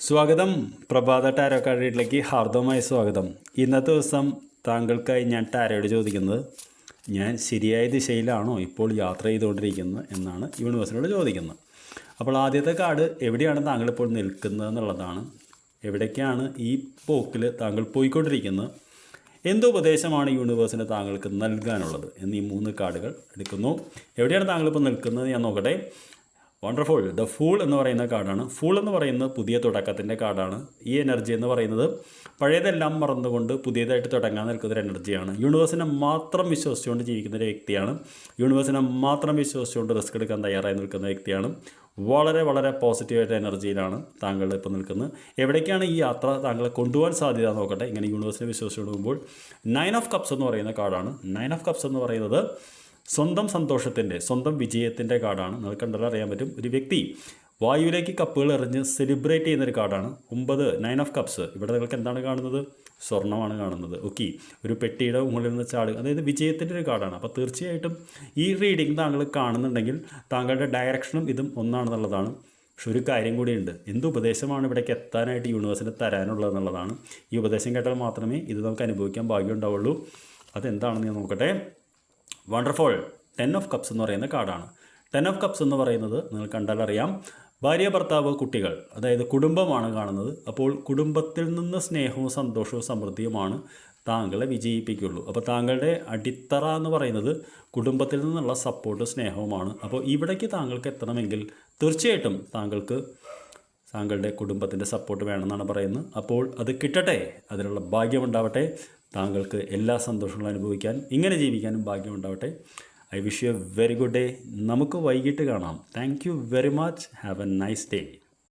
സ്വാഗതം. പ്രഭാത ടാരോ കാർഡിലേക്ക് ഹാർദവമായ സ്വാഗതം. ഇന്നത്തെ ദിവസം താങ്കൾക്കായി ഞാൻ ടാരോയോട് ചോദിക്കുന്നത് ഞാൻ ശരിയായ ദിശയിലാണോ ഇപ്പോൾ യാത്ര ചെയ്തുകൊണ്ടിരിക്കുന്നത് എന്നാണ് യൂണിവേഴ്സിനോട് ചോദിക്കുന്നത്. അപ്പോൾ ആദ്യത്തെ കാർഡ് എവിടെയാണ് താങ്കൾ ഇപ്പോൾ നിൽക്കുന്നത് എന്നുള്ളതാണ്. എവിടേക്കാണ് ഈ പോക്കിൽ താങ്കൾ പോയിക്കൊണ്ടിരിക്കുന്നത്? എന്ത് ഉപദേശമാണ് യൂണിവേഴ്സിന് താങ്കൾക്ക് നൽകാനുള്ളത്? എന്നീ മൂന്ന് കാർഡുകൾ എടുക്കുന്നു. എവിടെയാണ് താങ്കളിപ്പോൾ നിൽക്കുന്നത്? ഞാൻ നോക്കട്ടെ. വണ്ടർഫുൾ ദ ഫൂൾ എന്ന് പറയുന്ന കാർഡാണ് ഫൂൾ എന്ന് പറയുന്നത് പുതിയ തുടക്കത്തിന്റെ കാർഡാണ് ഈ എനർജി എന്ന് പറയുന്നത് പഴയതെല്ലാം മറന്നുകൊണ്ട് പുതിയതായിട്ട് തുടങ്ങാൻ നിൽക്കുന്ന ഒരു എനർജിയാണ് യൂണിവേഴ്സിനെ മാത്രം വിശ്വസിച്ചുകൊണ്ട് ജീവിക്കുന്ന ഒരു വ്യക്തിയാണ്. യൂണിവേഴ്സിനെ മാത്രം വിശ്വസിച്ചുകൊണ്ട് റിസ്ക് എടുക്കാൻ തയ്യാറായി നിൽക്കുന്ന വ്യക്തിയാണ്. വളരെ വളരെ പോസിറ്റീവായിട്ട് എനർജിയിലാണ് താങ്കൾ ഇപ്പോൾ നിൽക്കുന്നത്. എവിടേക്കാണ് ഈ യാത്ര താങ്കളെ കൊണ്ടുപോകാൻ സാധ്യത നോക്കട്ടെ. ഇങ്ങനെ യൂണിവേഴ്സിനെ വിശ്വസിച്ചുകൊണ്ട് പോകുമ്പോൾ നയൻ ഓഫ് കപ്സ് എന്ന് പറയുന്ന കാർഡാണ് നയൻ ഓഫ് കപ്സ് എന്ന് പറയുന്നത് സ്വന്തം സന്തോഷത്തിന്റെ സ്വന്തം വിജയത്തിന്റെ കാർഡാണ്. നിങ്ങൾക്ക് കണ്ടാൽ അറിയാൻ പറ്റും. ഒരു വ്യക്തി വായുവിലേക്ക് കപ്പുകൾ എറിഞ്ഞ് സെലിബ്രേറ്റ് ചെയ്യുന്നൊരു കാർഡാണ്. ഒമ്പത് നയൻ ഓഫ് കപ്സ്. ഇവിടെ നിങ്ങൾക്ക് എന്താണ് കാണുന്നത്? സ്വർണമാണ് കാണുന്നത്. ഓക്കെ. ഒരു പെട്ടിയുടെ മുകളിൽ നിന്ന് ചാട്. അതായത് വിജയത്തിന്റെ ഒരു കാർഡാണ്. അപ്പോൾ തീർച്ചയായിട്ടും ഈ റീഡിംഗ് താങ്കൾ കാണുന്നുണ്ടെങ്കിൽ താങ്കളുടെ ഡയറക്ഷനും ഇതും ഒന്നാണെന്നുള്ളതാണ്. പക്ഷെ ഒരു കാര്യം കൂടിയുണ്ട്. എന്ത് ഉപദേശമാണ് ഇവിടേക്ക് എത്താനായിട്ട് യൂണിവേഴ്സിന് തരാനുള്ളതെന്നുള്ളതാണ് ഈ ഉപദേശം കേട്ടാൽ മാത്രമേ ഇത് നമുക്ക് അനുഭവിക്കാൻ ഭാഗ്യം ഉണ്ടാവുള്ളൂ. അതെന്താണെന്ന് ഞാൻ നോക്കട്ടെ. വണ്ടർഫുൾ ടെൻ ഓഫ് കപ്സ് എന്ന് പറയുന്ന കാർഡാണ്. ടെൻ ഓഫ് കപ്സ് എന്ന് പറയുന്നത് നിങ്ങൾ കണ്ടാൽ അറിയാം. ഭാര്യ ഭർത്താവ് കുട്ടികൾ അതായത് കുടുംബമാണ് കാണുന്നത്. അപ്പോൾ കുടുംബത്തിൽ നിന്ന് സ്നേഹവും സന്തോഷവും സമൃദ്ധിയുമാണ് താങ്കളെ വിജയിപ്പിക്കുള്ളൂ അപ്പോൾ താങ്കളുടെ അടിത്തറ എന്ന് പറയുന്നത് കുടുംബത്തിൽ നിന്നുള്ള സപ്പോർട്ട് സ്നേഹവുമാണ്. അപ്പോൾ ഇവിടേക്ക് താങ്കൾക്ക് എത്തണമെങ്കിൽ തീർച്ചയായിട്ടും താങ്കൾക്ക് താങ്കളുടെ കുടുംബത്തിന്റെ സപ്പോർട്ട് വേണമെന്നാണ് പറയുന്നത്. അപ്പോൾ അത് കിട്ടട്ടെ. അതിനുള്ള ഭാഗ്യമുണ്ടാവട്ടെ താങ്കൾക്ക് എല്ലാ സന്തോഷങ്ങളും അനുഭവിക്കാൻ ഇങ്ങനെ ജീവിക്കാനും ഭാഗ്യമുണ്ടാവട്ടെ. I wish you a very good day നമുക്ക് വൈകിട്ട് കാണാം. Thank you very much have a nice day